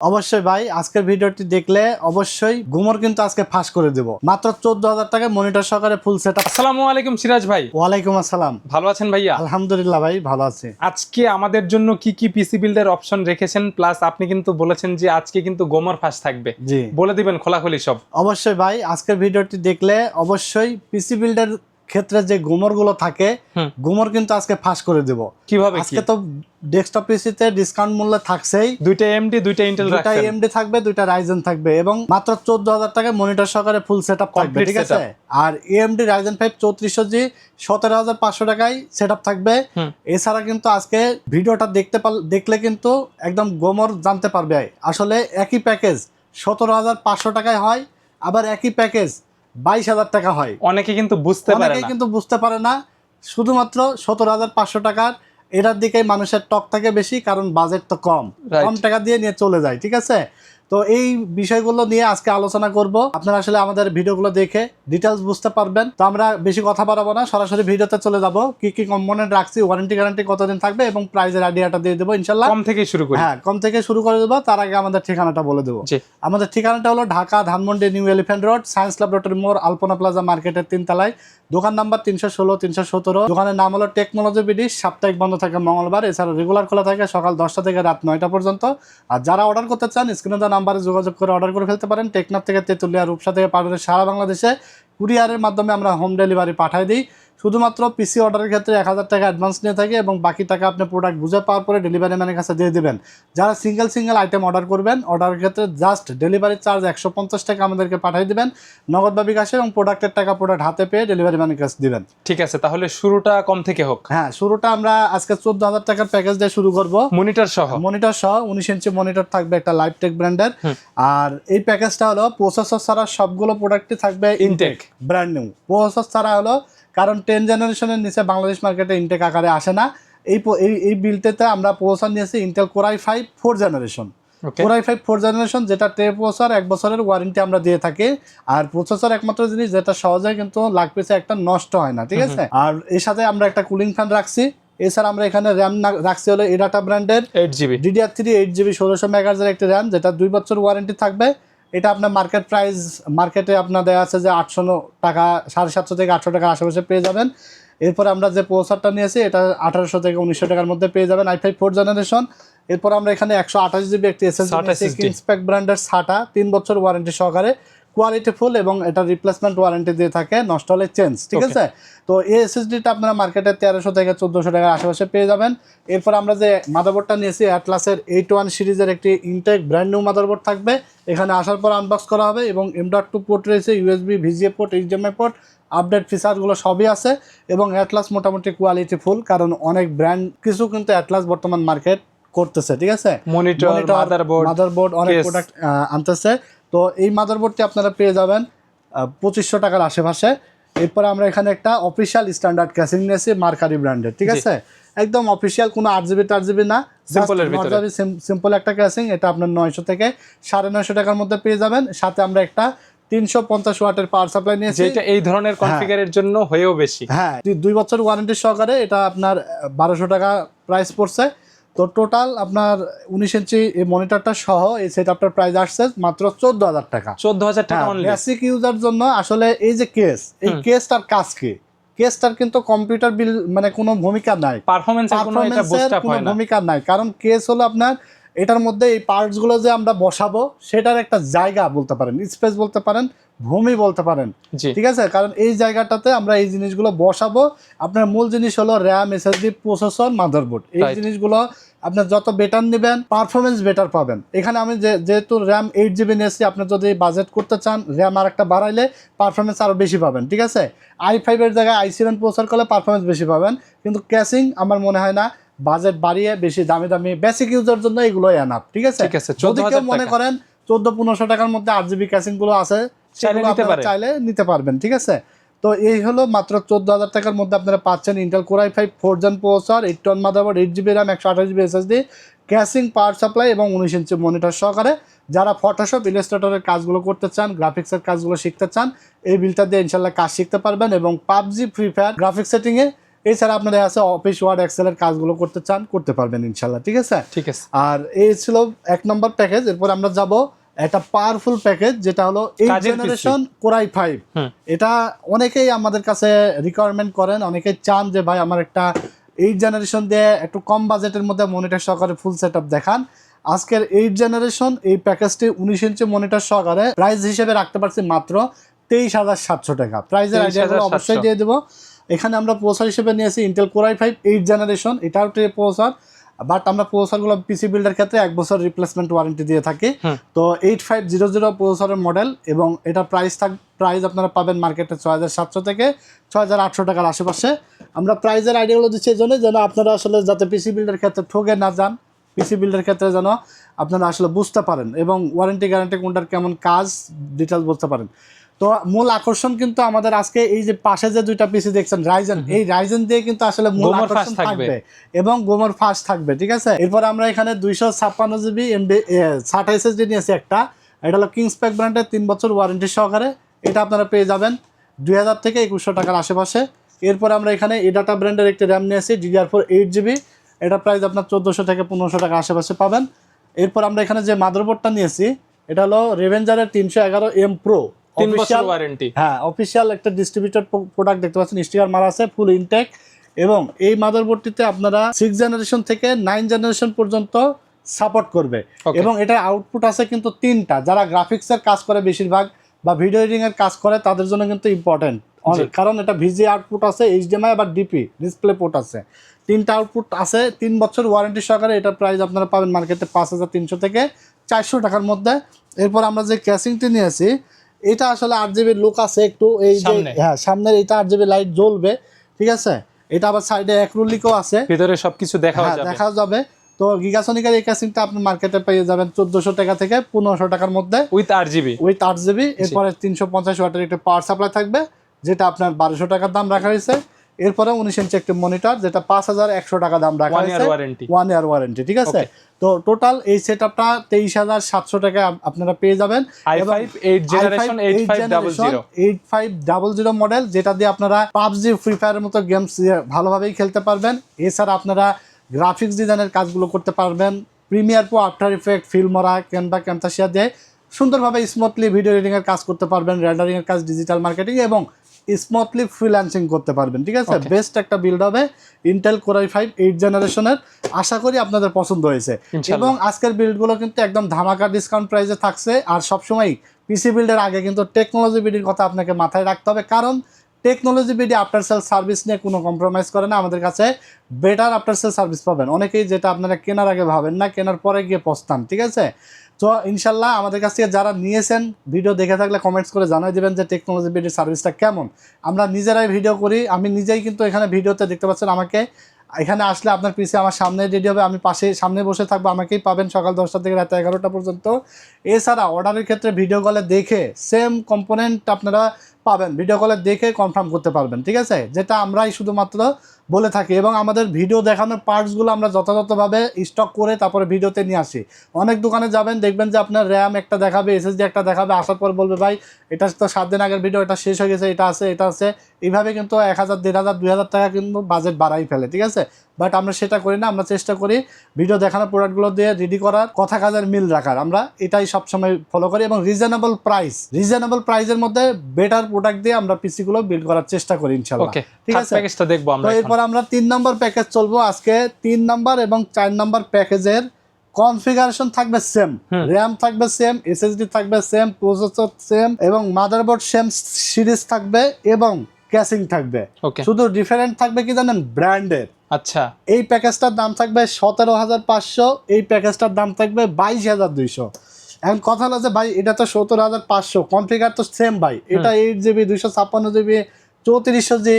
অবশ্যই ভাই আজকের ভিডিওটি দেখলে অবশ্যই গুমর কিন্তু আজকে ফাঁস করে দেব। মাত্র চোদ্দ হাজার টাকা মনিটর সহকারে ফুল সেট আসসালামু আলাইকুম সিরাজ ভাই। ওয়ালাইকুম আসসালাম। ভালো আছেন ভাইয়া? আলহামদুলিল্লাহ ভাই ভালো আছে। আজকে আমাদের জন্য কি কি পিসি বিল্ডের অপশন রেখেছেন প্লাস আপনি কিন্তু বলেছেন যে আজকে কিন্তু গোমর ফাঁস থাকবে। জি। বলে দিবেন খোলাখুলি সব। অবশ্যই ভাই আজকের ভিডিওটি দেখলে অবশ্যই পিসি বিল্ডের ক্ষেত্রে যে গুমরগুলো থাকে। গুমর কিন্তু আজকে ফাঁস করে দেব। কীভাবে আজকে তো ডেস্কটপ পিসিতে ডিসকাউন্ট মূল্য থাকছেই। দুইটা এমডি দুইটা ইন্টেল রাখছেন। এমডি থাকবে দুইটা রাইজেন থাকবে এবং মাত্র চোদ্দ হাজার টাকায় মনিটর সহকারে ফুল সেট থাকবে ঠিক আছে? আর এএমডি রাইজেন ফাইভ চৌত্রিশশো জি সতেরো হাজার পাঁচশো টাকায় সেট থাকবে। এছাড়া কিন্তু আজকে ভিডিওটা দেখতে দেখলে কিন্তু একদম গোমর জানতে পারবে। আসলে একই প্যাকেজ সতেরো হাজার পাঁচশো টাকায় হয় আবার একই প্যাকেজ বাইশ হাজার টাকা হয়। অনেকে কিন্তু বুঝতে পারে অনেকে কিন্তু বুঝতে পারে না। শুধুমাত্র সতেরো হাজার পাঁচশো টাকার এটার দিকে মানুষের টক থাকে বেশি কারণ বাজেট তো কম। কম টাকা দিয়ে নিয়ে চলে যায় ঠিক আছে? তো এই বিষয়গুলো নিয়ে আজকে আলোচনা করব। আপনারা আসলে আমাদের ভিডিওগুলো দেখে ডিটেলস বুঝতে পারবেন। তো আমরা বেশি কথা বাড়াবো না সরাসরি ভিডিওতে চলে যাব। কি কি কম্পোনেন্ট রাখছি ওয়ারেন্টি গ্যারান্টি কতদিন থাকবে এবং প্রাইজের আইডিয়াটা দিয়ে দেবো ইনশাল্লাহ। কম থেকে শুরু করি। হ্যাঁ কম থেকে শুরু করে দেবো তার আগে আমাদের ঠিকানাটা বলে দেবো। আমাদের ঠিকানাটা হলো Dhaka Dhanmondi New Elephant Road Science Laboratory মোড় আলপনা প্লাজা মার্কেটের তিনতলায়। দোকান নাম্বার তিনশো ষোলো তিনশো সতেরো। দোকানের নাম হলো টেকনোলজি বিডি সাপ্তাহিক বন্ধ থাকে মঙ্গলবার এছাড়া রেগুলার খোলা থাকে সকাল দশটা থেকে রাত নয়টা পর্যন্ত। আর যারা অর্ডার করতে চান স্ক্রিনে নাম্বারে যোগাযোগ করে অর্ডার করে ফেলতে পারেন। টেকনাফ থেকে তেঁতুলিয়া রূপসা থেকে পাঠাতে সারা বাংলাদেশে কুরিয়ারের মাধ্যমে আমরা হোম ডেলিভারি পাঠাই দিই। শুধুমাত্র পিসি অর্ডারের ক্ষেত্রে এক হাজার টাকা অ্যাডভান্স নিয়ে থাকে এবং বাকি টাকা আপনি প্রোডাক্ট বুঝে পাওয়ার পরে ডেলিভারি ম্যানের কাছে দিয়ে দেবেন। যারা সিঙ্গেল সিঙ্গেল আইটেম অর্ডার করবেন অর্ডারের ক্ষেত্রে জাস্ট ডেলিভারি চার্জ একশো পঞ্চাশ টাকা আমাদেরকে পাঠিয়ে দেবেন। নগদ বা বিকাশে এবং প্রোডাক্টের টাকা প্রোডাক্ট হাতে পেয়ে ডেলিভারি ম্যানের কাছে দিবেন। ঠিক আছে তাহলে শুরুটা কম থেকে হোক। হ্যাঁ শুরুটা আমরা আজকে চোদ্দ হাজার টাকার প্যাকেজ দিয়ে শুরু করব। মনিটর সহ। মনিটর সহ উনিশ ইঞ্চি মনিটর থাকবে একটা লাইভ টেক ব্র্যান্ডের আর এই প্যাকেজটা হলো প্রসেসর ছাড়া সবগুলো প্রোডাক্টই থাকবে ইনটেক ব্র্যান্ড নিউ প্রসেসর ছাড়া হলো কারণ টেন জেনারেশনের নিচে বাংলাদেশ মার্কেটে ইনটেক আকারে আসে না। এই এই বিলটাতে আমরা প্রসেসর নিয়েছি Intel core i five four generation core i five four generation যেটা টে প্রসেসর এক বছরের ওয়ারেন্টি আমরা দিয়ে থাকি। আর প্রসেসর একমাত্র জিনিস যেটা সহজে কিন্তু লাগ পিছে একটা নষ্ট হয় না ঠিক আছে? আর এর সাথে আমরা একটা কুলিং ফ্যান রাখছি। এছাড়া আমরা এখানে র্যাম রাখছি হলো এডাটা ব্র্যান্ডের eight GB DDR three eight GB ষোলোশো মেগাজের একটি র্যাম যেটা দুই বছর ওয়ারেন্টি থাকবে। এটা আপনার মার্কেট প্রাইস মার্কেটে আপনার দেওয়া আছে যে আটশো টাকা সাড়ে সাতশো থেকে আটশো টাকা আশেপাশে পেয়ে যাবেন। এরপর আমরা যে প্রসারটা নিয়েছি এটা আঠারোশো থেকে উনিশশো টাকার মধ্যে পেয়ে যাবেন আই ফাইভ ফোর জেনারেশন এরপর আমরা এখানে একশো আঠাশ জিবি একটি এস নিয়েছি ব্র্যান্ডের সাটা তিন বছর ওয়ারেন্টি সহকারে। কোয়ালিটি ফুল এবং এটা রিপ্লেসমেন্ট ওয়ারেন্টি দিয়ে থাকে নষ্ট হলে চেঞ্জ ঠিক আছে? তো এই এসএসডিটা আপনারা মার্কেটে তেরোশো থেকে চোদ্দোশো টাকার আশেপাশে পেয়ে যাবেন। এরপর আমরা যে মাদারবোর্ডটা নিয়েছি অ্যাটলাসের এইট ওয়ান সিরিজের একটি ইনটেক ব্র্যান্ড নিউ মাদারবোর্ড থাকবে। এখানে আসার পর আনবক্স করা হবে এবং এম ডট টু পোর্ট রয়েছে USB VGA port HDMI port update ফিচারগুলো সবই আছে এবং অ্যাটলাস মোটামুটি কোয়ালিটি ফুল কারণ অনেক ব্র্যান্ড কিছু কিন্তু অ্যাটলাস বর্তমান মার্কেট করতেছে ঠিক আছে? মনিটর মাদারবোর্ড মাদারবোর্ড অনেক প্রোডাক্ট আনতেছে। তো এই মাদারবোর্ডটি আপনারা পেয়ে যাবেন পঁচিশশো টাকার আশেপাশে। এরপরে আমরা এখানে একটা অফিসিয়াল স্ট্যান্ডার্ড ক্যাসিং নিয়েছি মার্কারি ব্র্যান্ডের ঠিক আছে? একদম অফিসিয়াল কোনো আট জিবি টার জিবি না। সিম্পল একটা ক্যাসিং এটা আপনার নয়শো থেকে সাড়ে নয়শো টাকার মধ্যে পেয়ে যাবেন। সাথে আমরা একটা তিনশো পঞ্চাশ ওয়াটের পাওয়ার সাপ্লাই নিয়েছি। যেটা এই ধরনের কনফিগারের জন্য হয়েও বেশি। হ্যাঁ দুই বছর ওয়ারেন্টি সহকারে এটা আপনার বারোশো টাকা প্রাইস পড়ছে। তো টোটাল আপনার উনিশ ইঞ্চি এই মনিটরটা সহ এই সেট আপটার প্রাইস আসছে মাত্র চোদ্দ হাজার টাকা। চোদ্দ হাজার টাকা হ্যাঁ বেসিক ইউজার জন্য আসলে এই যে কেস এই। কেসটার কাজ কি? কেসটার কিন্তু কম্পিউটার বিল মানে কোনো ভূমিকা নাই। পারফরমেন্স পারফরমেন্সের কোনো ভূমিকা নাই। কারণ কেস হলো আপনার এটার মধ্যে এই পার্টসগুলো যে আমরা বসাবো সেটার একটা জায়গা বলতে পারেন স্পেস বলতে পারেন ভূমি বলতে পারেন। ঠিক আছে? কারণ এই জায়গাটাতে আমরা এই জিনিসগুলো বসাবো। আপনার মূল জিনিস হলো র্যাম এসএসডি প্রসেসর মাদারবোর্ড এই জিনিসগুলো আপনার যত বেটার নেবেন পারফরমেন্স বেটার পাবেন। এখানে আমি যে- যেহেতু র্যাম এইট জিবি নিয়েছি আপনি যদি বাজেট করতে চান র্যাম আর একটা বাড়াইলে পারফরমেন্স আরও বেশি পাবেন ঠিক আছে? আই ফাইভের জায়গায় আই সেভেন প্রসার করলে পারফরমেন্স বেশি পাবেন কিন্তু ক্যাশিং আমার মনে হয় না বাজেট বাড়িয়ে বেশি দামি দামি বেসিক ইউজার জন্য এগুলোই এনাফ ঠিক আছে? ঠিক আছে, যদি কেউ মনে করেন চোদ্দ পনেরোশো টাকার মধ্যে আট জিবি ক্যাশিংগুলো আছে সেগুলো আপনারা চাইলে নিতে পারবেন ঠিক আছে? তো এই হলো মাত্র চোদ্দ হাজার টাকার মধ্যে আপনারা পাচ্ছেন Intel core i five four gen processor eight ton motherboard eight GB RAM একশো আঠাশ GB SSD casing power supply এবং উনিশ ইঞ্চি মনিটর সহকারে। যারা ফটোশপ ইলাস্ট্রেটরের কাজগুলো করতে চান গ্রাফিক্সের কাজগুলো শিখতে চান এই বিলটা দিয়ে ইনশাল্লাহ কাজ শিখতে পারবেন এবং পাবজি ফ্রি ফায়ার গ্রাফিক্স সেটিংয়ে এছাড়া আপনারা আছে অফিস ওয়ার্ড এক্সেলের কাজগুলো করতে চান করতে পারবেন ইনশাল্লাহ ঠিক আছে? ঠিক আছে। আর এই ছিল এক নম্বর প্যাকেজ এরপর আমরা যাব একটা পাওয়ারফুল প্যাকেজ যেটা হলো এই জেনারেশন কোরাই ফাইভ এটা অনেকেই আমাদের কাছে রিকোয়ারমেন্ট করেন অনেকেই চান যে ভাই আমার একটা এইট জেনারেশন দিয়ে একটু কম বাজেটের মধ্যে মনিটর সহকারে ফুল সেট দেখান। আজকের এইট জেনারেশন এই প্যাকেজটি উনিশ ইঞ্চি মনিটর সহকারে প্রাইস হিসেবে রাখতে পারছি মাত্র তেইশ হাজার সাতশো টাকা। প্রাইসের 23,700 আইডিয়াগুলো অবশ্যই দিয়ে দেবো। এখানে আমরা প্রসার হিসেবে নিয়েছি Intel core i five eight generation এটাও প্রসার বাট আমরা প্রসারগুলো পিসি বিল্ডের ক্ষেত্রে এক বছর রিপ্লেসমেন্ট ওয়ারেন্টি দিয়ে থাকি। তো এইট ফাইভ জিরো জিরো প্রসারের মডেল এবং এটা প্রাইস থাক প্রাইস আপনারা পাবেন মার্কেটে ছয় হাজার সাতশো থেকে ছয় হাজার আটশো টাকার আশেপাশে। আমরা প্রাইসের আইডিয়াগুলো দিচ্ছি এই জন্য যেন আপনারা আসলে যাতে পিসি বিল্ডের ক্ষেত্রে ঠকে না যান পিসি বিল্ডের ক্ষেত্রে যেন আপনারা আসলে বুঝতে পারেন এবং ওয়ারেন্টি গ্যারান্টি কোনটার কেমন কাজ ডিটেলস বুঝতে পারেন। তো মূল আকর্ষণ কিন্তু আমাদের আজকে এই যে পাশে যে দুইটা পিসি দেখছেন রাইজেন এই রাইজেন দিয়ে কিন্তু আসলে মূল আকর্ষণ থাকবে। এবং গোমর ফাস্ট থাকবে ঠিক আছে? এরপর আমরা এখানে দুইশো ছাপ্পান্ন জিবি এমবি ষাট এসএসডি নিয়েছি একটা। এটা হলো কিংস প্যাক ব্র্যান্ডের তিন বছর ওয়ারেন্টি সহকারে। এটা আপনারা পেয়ে যাবেন দুই হাজার থেকে একুশশো টাকার আশেপাশে। এরপর আমরা এখানে এডাটা ব্র্যান্ডের একটি র্যাম নিয়েছি ডিডিআর ফোর এইট জিবি এটা প্রাইস আপনার চোদ্দোশো থেকে পনেরোশো টাকা আশেপাশে পাবেন। এরপর আমরা এখানে যে মাদারবোর্ডটা নিয়েছি এটা হলো রেভেঞ্জারের তিনশো এগারো এম প্রো তিন বছর ওয়ারেন্টি হ্যাঁ অফিসিয়াল একটা ডিস্ট্রিবিউটর প্রোডাক্ট দেখতে পাচ্ছেন স্টিকার মারা আছে ফুল ইনটেক এবং এই মাদারবোর্ডটিতে আপনারা সিক্স জেনারেশন থেকে নাইন জেনারেশন পর্যন্ত সাপোর্ট করবে। এবং এটার আউটপুট আছে কিন্তু তিনটা। যারা গ্রাফিক্সের কাজ করে বেশিরভাগ বা ভিডিও এডিটিং এর কাজ করে তাদের জন্য কিন্তু ইম্পর্টেন্ট অনেক কারণ এটা ভিজি আউটপুট আছে এইচডিএমআই আবার ডিপি ডিসপ্লে পোর্ট আছে। তিনটা আউটপুট আছে তিন বছর ওয়ারেন্টি সহকারে এটার প্রাইস আপনারা পাবেন মার্কেটে পাঁচ হাজার তিনশো থেকে চারশো টাকার মধ্যে। এরপর আমরা যে ক্যাসিংটি নিয়েছি এটা আসলে আট জিবির লুক আছে একটু এই যে হ্যাঁ সামনের এটা আট জিবি লাইট জ্বলবে ঠিক আছে? এটা আবার সাইডে অ্যাক্রোলিকও আছে। ভিতরে সবকিছু দেখা হ্যাঁ যাবে। দেখা যাবে। তো গিগাসনিকের এই ক্যাসিংটা আপনি মার্কেটে পেয়ে যাবেন চোদ্দশো টাকা থেকে পনেরোশো টাকার মধ্যে। উইথ আট জিবি উইথ আট জিবি এরপরে তিনশো পঞ্চাশ ওয়াটের একটা পাওয়ার সাপ্লাই থাকবে যেটা আপনার বারোশো টাকার দাম রাখা হয়েছে। এরপরে উনিশ ইঞ্চি একটি মনিটর যেটা পাঁচ হাজার একশো টাকা দাম রাখা হয়েছে। ওয়ারেন্টি ওয়ান ইয়ার ওয়ারেন্টি ঠিক আছে? তো টোটাল এই সেট আপটা তেইশ হাজার সাতশো টাকা আপনারা পেয়ে যাবেন। Eight five double zero model যেটা দিয়ে আপনারা পাবজি ফ্রি ফায়ারের মতো গেমস ভালোভাবেই খেলতে পারবেন। এছাড়া আপনারা গ্রাফিক্স ডিজাইনের কাজগুলো করতে পারবেন। Premiere Pro After Effect Filmora Canva Camtasia দিয়ে সুন্দরভাবে স্মুথলি ভিডিও এডিটিং এর কাজ করতে পারবেন রেন্ডারিং এর কাজ ডিজিটাল মার্কেটিং এবং স্মুথলি ফ্রিল্যান্সিং করতে পারবেন ঠিক আছে? বেস্ট একটা বিল্ড হবে ইন্টেল কোরাই ফাইভ এইট জেনারেশনের আশা করি আপনাদের পছন্দ হয়েছে। এবং আজকের বিল্ডগুলো কিন্তু একদম ধামাকা ডিসকাউন্ট প্রাইসে থাকছে আর সবসময় পিসি বিল্ডের আগে কিন্তু টেকনোলজি বিডির কথা আপনাকে মাথায় রাখতে হবে কারণ technology BD after sale service নিয়ে কোনো কম্প্রোমাইজ করে না আমাদের কাছে বেটার আফটার সেল সার্ভিস পাবেন। অনেকেই যেটা আপনারা কেনার আগে ভাবেন না কেনার পরে গিয়ে পস্তান ঠিক আছে? তো ইনশাল্লাহ আমাদের কাছ থেকে যারা নিয়েছেন ভিডিও দেখে থাকলে কমেন্টস করে জানাই দেবেন যে টেকনোলজি বিডির সার্ভিসটা কেমন। আমরা নিজেরাই ভিডিও করি, আমি নিজেই কিন্তু এখানে ভিডিওতে দেখতে পাচ্ছেন আমাকে। এখানে আসলে আপনার পিসে আমার সামনে রেডি হবে, আমি পাশে, সামনে বসে থাকব, আমাকেই পাবেন সকাল দশটা থেকে রাত এগারোটা পর্যন্ত। এছাড়া অর্ডারের ক্ষেত্রে ভিডিও কলে দেখে সেম কম্পোনেন্ট আপনারা পাবেন। ভিডিও কলে দেখে কনফার্ম করতে পারবেন, ঠিক আছে? যেটা আমরাই শুধুমাত্র বলে থাকি এবং আমাদের ভিডিও দেখানোর পার্টসগুলো আমরা যথাযথভাবে স্টক করে তারপরে ভিডিওতে নিয়ে আসি। অনেক দোকানে যাবেন, দেখবেন যে আপনার র্যাম একটা দেখাবে এসএসডি একটা দেখাবে, আসার পর বলবে, ভাই, এটা তো সাত দিন আগের ভিডিও এটা শেষ হয়ে গেছে, এটা আছে এটা আছে। এইভাবে কিন্তু এক হাজার, দেড় হাজার, দুই হাজার টাকা কিন্তু বাজেট বাড়াই ফেলে, ঠিক আছে? বাট আমরা সেটা করি না আমরা চেষ্টা করি ভিডিও দেখানোর প্রোডাক্টগুলো দিয়ে রেডি করার কথা কাজের মিল রাখার। আমরা এটাই সবসময় ফলো করি এবং রিজনেবল প্রাইস রিজনেবল প্রাইসের মধ্যে বেটার প্রোডাক্ট দিয়ে আমরা পিসিগুলো বিল্ড করার চেষ্টা করি ইনশাল্লাহ ঠিক আছে? প্যাকেজটা দেখব আমরা এরপর আমরা তিন নম্বর প্যাকেজ চলবো। আজকে তিন নম্বর এবং চার নম্বর প্যাকেজের কনফিগারেশন থাকবে সেম র্যাম থাকবে সেম এসএসডি থাকবে সেম প্রসেসর সেম এবং মাদারবোর্ড সেম সিরিজ থাকবে এবং ক্যাসিং থাকবে। শুধু ডিফারেন্ট থাকবে কি জানেন? ব্র্যান্ডের আচ্ছা। এই প্যাকেজটার দাম থাকবে সতেরো হাজার পাঁচশো এই প্যাকেজটার দাম থাকবে বাইশ হাজার দুইশো। এখন কথা হলো যে ভাই এটা তো সতেরো হাজার পাঁচশো কনফিগার তো সেম ভাই। এটা এইট জিবি দুইশো ছাপ্পান্ন জিবি চৌত্রিশশো জি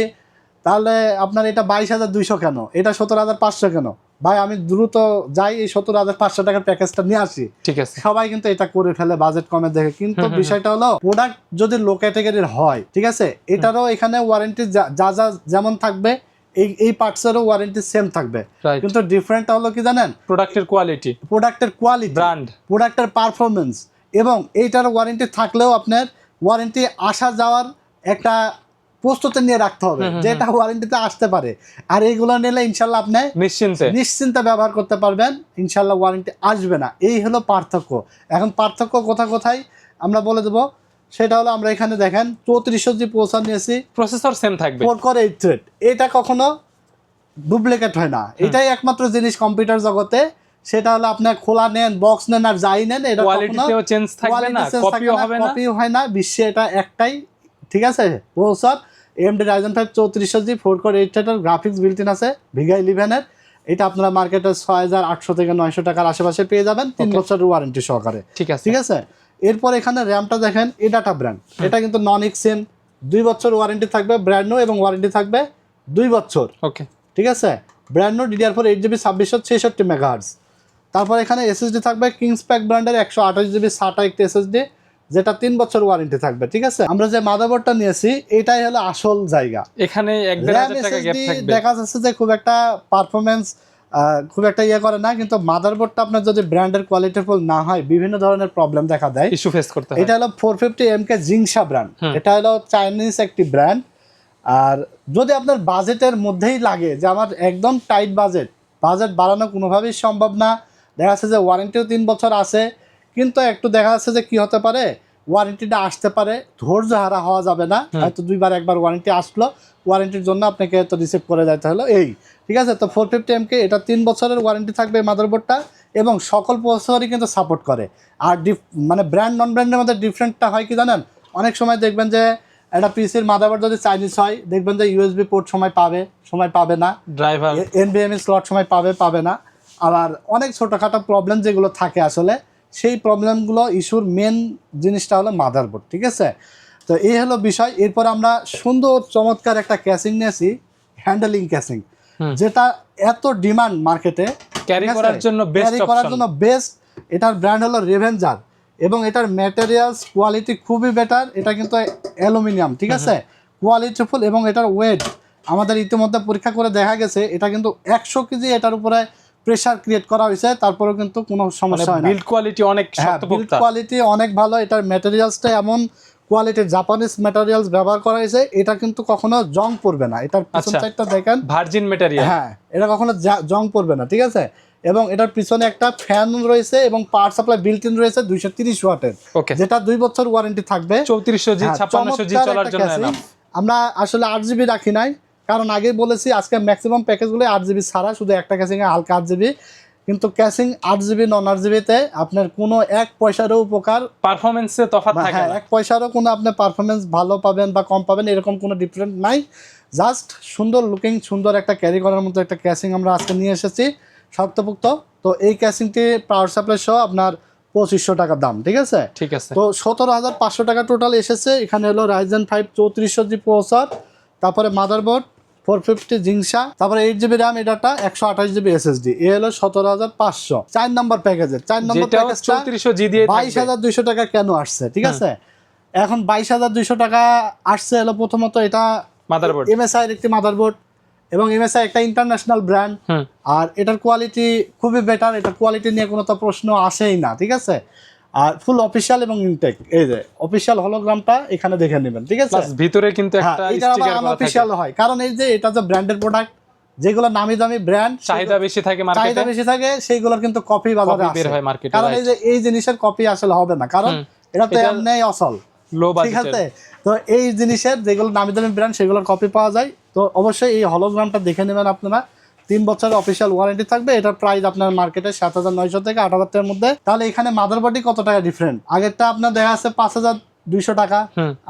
তাহলে আপনার এটা বাইশ হাজার দুইশো কেন? এটা সতেরো হাজার পাঁচশো কেন? ভাই আমি দ্রুত যাই এই সতেরো হাজার পাঁচশো টাকার প্যাকেজটা নিয়ে আসি। ঠিক আছে। সবাই কিন্তু এটা করে ফেলে বাজেট কমে দেখে। কিন্তু বিষয়টা হলো প্রোডাক্ট যদি লো ক্যাটাগরির হয় ঠিক আছে? এটারও এখানে ওয়ারেন্টি যা যা যেমন থাকবে এই এই পার্টসেরও ওয়ারেন্টি সেম থাকবে। কিন্তু ডিফারেন্ট হলো কি জানেন? প্রোডাক্টের কোয়ালিটি প্রোডাক্টের কোয়ালিটি ব্র্যান্ড প্রোডাক্টের পারফরমেন্স এবং এইটার ওয়ারেন্টি থাকলেও আপনার ওয়ারেন্টি আসা যাওয়ার একটা প্রস্তুতি নিয়ে রাখতে হবে যেটা ওয়ারেন্টিতে আসতে পারে। আর এইগুলো নিলে ইনশাল্লাহ আপনি নিশ্চিন্তে। নিশ্চিন্তে ব্যবহার করতে পারবেন। ইনশাল্লাহ ওয়ারেন্টি আসবে না। এই হলো পার্থক্য। এখন পার্থক্য কোথায় কোথায়? আমরা বলে দেবো সেটা হলো আমরা এখানে দেখেন চৌত্রিশশো জি প্রসার নিয়েছি প্রসেসর সেম থাকবে। ফোর কর এইট থ্রেড এটা কখনো ডুপ্লিকেট হয় না। এটাই একমাত্র জিনিস কম্পিউটার জগতে। সেটা হলো আপনার খোলা নেন বক্স নেন আর যাই নেন এটা কোয়ালিটিতেও চেঞ্জ থাকবে না কপিও হবে না। কপিও হয় না। বিশ্বে এটা একটাই ঠিক আছে? প্রসেসর এমডি রাইজেন ফাইভ চৌত্রিশশো জি ফোর কোর এইট থ্রেডের গ্রাফিক্স বিল্ট ইন আছে ভিগা ইলেভেনের এটা আপনারা মার্কেটে ছয় হাজার আটশো থেকে নয়শো টাকার আশেপাশে পেয়ে যাবেন। তিন. বছরের ওয়ারেন্টি সহকারে। ঠিক আছে। ঠিক আছে? এরপর এখানে র্যামটা দেখেন এডাটা ব্র্যান্ড এটা কিন্তু নন এক্সেন দুই বছর ওয়ারেন্টি থাকবে ব্র্যান্ড এবং ওয়ারেন্টি থাকবে দুই বছর। ওকে ঠিক আছে? Brand DDR four eight GB ছাব্বিশশো ছেষট্টি মেগাহার্স তারপর এখানে এসএসডি থাকবে কিংস প্যাক ব্র্যান্ডের একশো আঠাশ জিবি সাটা একটি এসএসডি যেটা তিন বছর ওয়ারেন্টি থাকবে ঠিক আছে? আমরা যে মাদারবোর্ডটা নিয়েছি এটাই হলো আসল জায়গা। এখানে দেখা যাচ্ছে যে খুব একটা পারফরমেন্স খুব একটা ইয়ে করে না কিন্তু মাদারবোর্ডটা আপনার যদি ব্র্যান্ডের কোয়ালিটিফুল না হয় বিভিন্ন ধরনের প্রবলেম দেখা দেয়। ইস্যু ফেস করতে এটা হলো four fifty M K Jingsha brand এটা হলো চাইনিজ একটি ব্র্যান্ড আর যদি আপনার বাজেটের মধ্যেই লাগে যে আমার একদম টাইট বাজেট বাজেট বাড়ানো কোনোভাবেই সম্ভব না দেখা যাচ্ছে যে ওয়ারেন্টিও তিন বছর আছে কিন্তু একটু দেখা যাচ্ছে যে কি হতে পারে ওয়ারেন্টিটা আসতে পারে ধৈর্য হারা হওয়া যাবে না। হয়তো দুইবার একবার ওয়ারেন্টি আসলো ওয়ারেন্টির জন্য আপনাকে তো রিসিভ করে যেতে হলো এই ঠিক আছে? তো ফোর ফিফটি এমকে এটা তিন বছরের ওয়ারেন্টি থাকবে মাদারবোর্ডটা এবং সকল প্রসেসরই কিন্তু সাপোর্ট করে। আর ডিফ মানে ব্র্যান্ড নন ব্র্যান্ডের মধ্যে ডিফারেন্টটা হয় কি জানেন? অনেক সময় দেখবেন যে একটা পিসির মাদারবোর্ড যদি চাইনিজ হয় দেখবেন যে ইউএসবি পোর্ট সময় পাবে সময় পাবে না। ড্রাইভার এনবিএমই স্লট সময় পাবে পাবে না। আবার অনেক ছোটোখাটো প্রবলেম যেগুলো থাকে আসলে সেই প্রবলেমগুলো ইস্যুর মেন জিনিসটা হলো মাদারবোর্ড ঠিক আছে? তো এই হলো বিষয়। এরপর আমরা সুন্দর চমৎকার একটা ক্যাসিং নিয়েছি হ্যান্ডেলিং ক্যাসিং। যেটা এত ডিমান্ড মার্কেটে ক্যারি করার জন্য বেস্ট ক্যারি করার জন্য বেস্ট এটার ব্র্যান্ড হলো রেভেঞ্জার এবং এটার ম্যাটেরিয়ালস কোয়ালিটি খুবই বেটার এটা কিন্তু অ্যালুমিনিয়াম ঠিক আছে? কোয়ালিটিফুল এবং এটার ওয়েট আমাদের ইতিমধ্যে পরীক্ষা করে দেখা গেছে এটা কিন্তু একশো কেজি এটার উপরে প্রেসার ক্রিয়েট করা হয়েছে তারপরেও কিন্তু কোনো মানে সমস্যা হয় না। বিল্ড কোয়ালিটি অনেক হ্যাঁ বিল্ড কোয়ালিটি অনেক ভালো এটার ম্যাটেরিয়ালসটা এমন কোয়ালিটির জাপানিজ ম্যাটেরিয়ালস ব্যবহার করা হয়েছে এটা কিন্তু কখনো জং পড়বে না। এটার পিছন আচ্ছা। সাইডটা দেখেন। ভার্জিন মেটেরিয়াল হ্যাঁ এটা কখনো জং পড়বে না ঠিক আছে? এবং এটার পিছনে একটা ফ্যান রয়েছে এবং পাওয়ার সাপ্লাই বিল্ট ইন রয়েছে দুইশো তিরিশ ওয়াটের যেটা দুই বছর ওয়ারেন্টি থাকবে। চৌত্রিশশো জি হ্যাঁ, ছাপ্পান্নশো জি চলার জন্য। আমরা আসলে আট জিবি রাখি নাই কারণ আগেই বলেছি আজকে ম্যাক্সিমাম প্যাকেজগুলো আট জিবি ছাড়া শুধু একটা ক্যাসিং হালকা আট জিবি কিন্তু ক্যাসিং আট জিবি নন আট জিবিতে আপনার কোনো এক পয়সারও উপকার পারফরমেন্সে তফাৎ থাকে হ্যাঁ না। এক পয়সারও কোনো আপনি পারফরমেন্স ভালো পাবেন বা কম পাবেন এরকম কোনো ডিফারেন্ট নাই। জাস্ট সুন্দর লুকিং সুন্দর একটা ক্যারি করার মতো একটা ক্যাসিং আমরা আজকে নিয়ে এসেছি শক্তপুক্ত। তো এই ক্যাসিংটি পাওয়ার সাপ্লাই সহ আপনার পঁচিশশো টাকা দাম ঠিক আছে? ঠিক আছে। তো সতেরো হাজার পাঁচশো টাকা টোটাল এসেছে এখানে হলো রাইজেন ফাইভ চৌত্রিশশো জি প্রসেসর তারপরে মাদারবোর্ড ফোর ফিফটি জিংসা তারপরে এইট জিবি র্যাম এটাটা একশো আঠাশ জিবি এসএসডি এ হলো সতেরো হাজার পাঁচশো। চার নম্বর প্যাকেজের চার নম্বর যেটাও চৌত্রিশশো জি দিয়ে বাইশ হাজার দুইশো টাকা কেন আসছে ঠিক আছে? এখন বাইশ হাজার দুইশো টাকা আসছে হলো প্রথমত এটা মাদারবোর্ড এমএসআই এর একটি মাদারবোর্ড এবং এমএসআই একটা ইন্টারন্যাশনাল ব্র্যান্ড আর এটার কোয়ালিটি খুবই বেটার এটা কোয়ালিটি নিয়ে কোনো তো প্রশ্ন আসেই না ঠিক আছে? আর ফুল অফিসিয়াল এবং ইনটেক এই যে অফিসিয়াল হলোগ্রামটা এখানে দেখে নেবেন ঠিক আছে? ভিতরে কিন্তু হ্যাঁ একটা স্টিকার আনঅফিসিয়াল হয়। কারণ এই যে এটা যে ব্র্যান্ডেড প্রোডাক্ট যেগুলো নামি দামি ব্র্যান্ড চাহিদা বেশি থাকে চাহিদা বেশি থাকে সেইগুলোর কিন্তু কপি বাজারে বের হয় মার্কেটে কারণ এই যে এই জিনিসের কপি আসলে হবে না। কারণ এটা তো এমনি অসল লো ঠিক আছে? তো এই জিনিসের যেগুলো নামি দামি ব্র্যান্ড সেগুলোর কপি পাওয়া যায়। তো অবশ্যই এই হলোগ্রামটা দেখে নেবেন আপনারা। তিন বছরের অফিসিয়াল ওয়ারেন্টি থাকবে। এটার প্রাইস আপনার মার্কেটে সাত হাজার নয়শো থেকে আট হাজার টাকার মধ্যে। তাহলে এখানে মাদারবোর্ডই কত টাকা ডিফারেন্ট আগেরটা আপনার দেখা যাচ্ছে পাঁচ হাজার দুইশো টাকা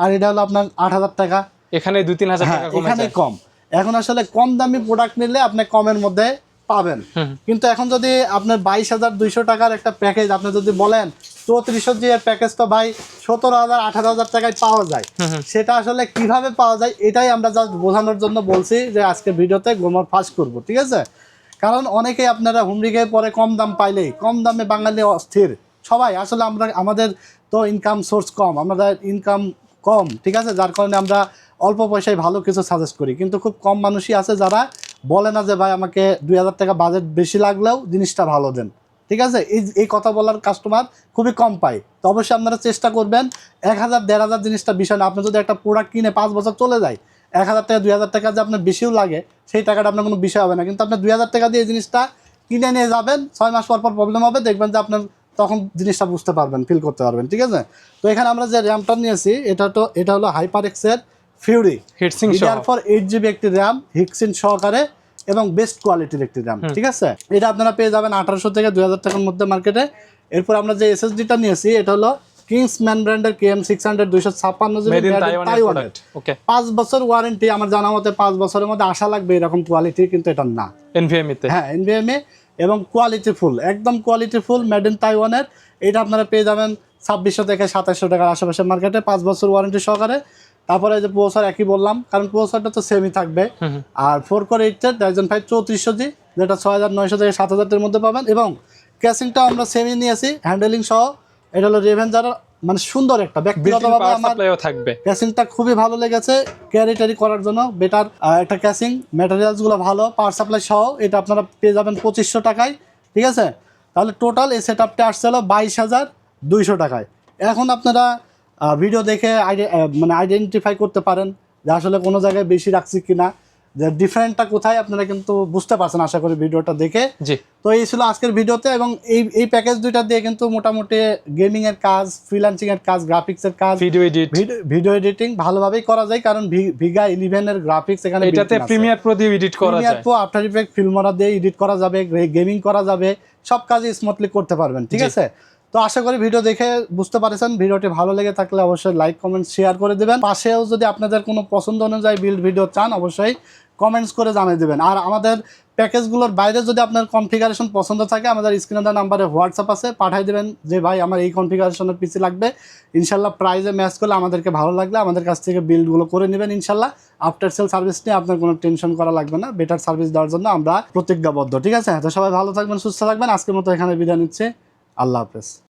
আর এটা হলো আপনার আট হাজার টাকা। এখানে দুই তিন হাজার হ্যাঁ টাকা এখানে কম। এখন আসলে কম দামি প্রোডাক্ট নিলে আপনি কমের মধ্যে পাবেন। কিন্তু এখন যদি আপনার বাইশ হাজার দুইশো টাকার একটা প্যাকেজ আপনি যদি বলেন চৌত্রিশশো এর প্যাকেজ তো ভাই সতেরো হাজার আঠারো হাজার টাকায় পাওয়া যায়। সেটা আসলে কীভাবে পাওয়া যায় এটাই আমরা জাস্ট বোঝানোর জন্য বলছি যে আজকে ভিডিওতে গোমর ফাঁস করব ঠিক আছে? কারণ অনেকেই আপনারা খেয়ে পরে কম দাম পাইলেই কম দামে বাঙালি অস্থির। সবাই আসলে আমরা আমাদের তো ইনকাম সোর্স কম আমাদের ইনকাম কম ঠিক আছে? যার কারণে আমরা অল্প পয়সায় ভালো কিছু সাজেস্ট করি। কিন্তু খুব কম মানুষই আছে যারা বলে না যে ভাই আমাকে দুই হাজার টাকা বাজেট বেশি লাগলেও জিনিসটা ভালো দেন। ঠিক আছে? এই এই কথা বলার কাস্টমার খুবই কম পায়। তো অবশ্যই আপনারা চেষ্টা করবেন। এক হাজার দেড় হাজার জিনিসটা বিষয় না আপনি যদি একটা প্রোডাক্ট কিনে পাঁচ বছর চলে যায় এক হাজার টাকা দুই হাজার টাকা যে আপনার বেশিও লাগে সেই টাকাটা আপনার কোনো বিষয় হবে না। কিন্তু আপনার দুই হাজার টাকা দিয়ে এই জিনিসটা কিনে নিয়ে যাবেন ছয় মাস পর পর প্রবলেম হবে দেখবেন যে আপনার তখন জিনিসটা বুঝতে পারবেন ফিল করতে পারবেন ঠিক আছে? তো এখানে আমরা যে র্যামটা নিয়েছি এটা তো এটা হলো হাইপার এক্সের Fury heatsink for eight GB একটি র্যাম হিক্সিন সহকারে এবং বেস্ট কোয়ালিটির একটি র্যাম ঠিক আছে? এটা আপনারা পেয়ে যাবেন আঠারোশো থেকে দুই হাজার টাকার মধ্যে মার্কেটে এরপর আমরা যে এসএসডিটা নিয়েছি এটা হলো কিংস ম্যান ব্র্যান্ডের কেএম সিক্স হান্ড্রেড দুইশো ছাপ্পান্ন তাইওয়ানের পাঁচ বছর ওয়ারেন্টি আমার জানা মতে পাঁচ বছরের মধ্যে আশা লাগবে এরকম কোয়ালিটি কিন্তু এটা না। এনভিএমই হ্যাঁ এনভিএমএ এবং কোয়ালিটি ফুল একদম কোয়ালিটি ফুল মেড ইন তাইওয়ানের এটা আপনারা পেয়ে যাবেন ছাব্বিশশো থেকে সাতাশশো টাকার আশেপাশে মার্কেটে পাঁচ বছর ওয়ারেন্টি সহকারে। তারপরে যে প্রসার একই বললাম কারণ প্রসারটা তো সেমই থাকবে। আর ফোর কোর এইটের ডাইজন ফাইভ চৌত্রিশশো জি যেটা ছয় হাজার নয়শো থেকে সাত হাজারের মধ্যে পাবেন এবং ক্যাসিংটা আমরা সেমই নিয়েছি হ্যান্ডেলিং সহ। এটা হলো রেভেঞ্জার মানে সুন্দর একটা ব্যক্তিগতভাবে আমার থাকবে। ক্যাসিংটা খুবই ভালো লেগেছে ক্যারি ট্যারি করার জন্য। বেটার একটা ক্যাসিং ম্যাটেরিয়ালসগুলো ভালো পাওয়ার সাপ্লাই সহ এটা আপনারা পেয়ে যাবেন পঁচিশশো টাকায় ঠিক আছে? তাহলে টোটাল এই সেট আপটা আসছিল বাইশ হাজার দুইশো টাকায়। এখন আপনারা ভিডিও দেখে মানে আইডেন্টিফাই করতে পারেন যে আসলে কোনো জায়গায় বেশি রাখছি কিনা যে ডিফারেন্টটা কোথায় আপনারা কিন্তু বুঝতে পারছেন আশা করি ভিডিওটা দেখে। জি। তো এই ছিল আজকের ভিডিওতে এবং এই এই প্যাকেজ দুইটা দিয়ে কিন্তু মোটামুটি গেমিং এর কাজ ফ্রিল্যান্সিং এর কাজ গ্রাফিক্স এর কাজ ভিডিও এডিট ভিডিও- এডিটিং ভালোভাবেই করা যায় কারণ ভিগা ইলেভেনের গ্রাফিক্স এখানে এটাতে প্রিমিয়ার প্রো দিয়ে এডিট করা প্রিমিয়ার যায়। প্রো আফটার ইফেক্ট ফিল্মরা দিয়ে এডিট করা যাবে গেমিং করা যাবে সব কাজই স্মুথলি করতে পারবেন ঠিক আছে? তো আশা করি ভিডিও দেখে বুঝতে পারছেন। ভিডিওটি ভালো লেগে থাকলে অবশ্যই লাইক কমেন্ট শেয়ার করে দেবেন। পাশেও যদি আপনাদের কোনো পছন্দ অনুযায়ী বিল্ড ভিডিও চান, অবশ্যই কমেন্টস করে জানিয়ে দেবেন। আর আমাদের প্যাকেজগুলোর বাইরে যদি আপনার কনফিগারেশন পছন্দ থাকে, আমাদের স্ক্রিনে দেওয়া নাম্বারে হোয়াটসঅ্যাপ আছে, পাঠিয়ে দেবেন যে, ভাই, আমার এই কনফিগারেশনের পিসি লাগবে। ইনশাল্লাহ প্রাইজে ম্যাচ করলে আমাদেরকে ভালো লাগলে আমাদের কাছ থেকে বিল্ডগুলো করে নেবেন ইনশাল্লাহ। আফটার সেল সার্ভিস নিয়ে আপনার কোনো টেনশন করা লাগবে না। বেটার সার্ভিস দেওয়ার জন্য আমরা প্রতিজ্ঞাবদ্ধ। ঠিক আছে? তো সবাই ভালো থাকবেন, সুস্থ থাকবেন। আজকের মতো এখানে বিদায় নিচ্ছে। আল্লাহ হাফেজ।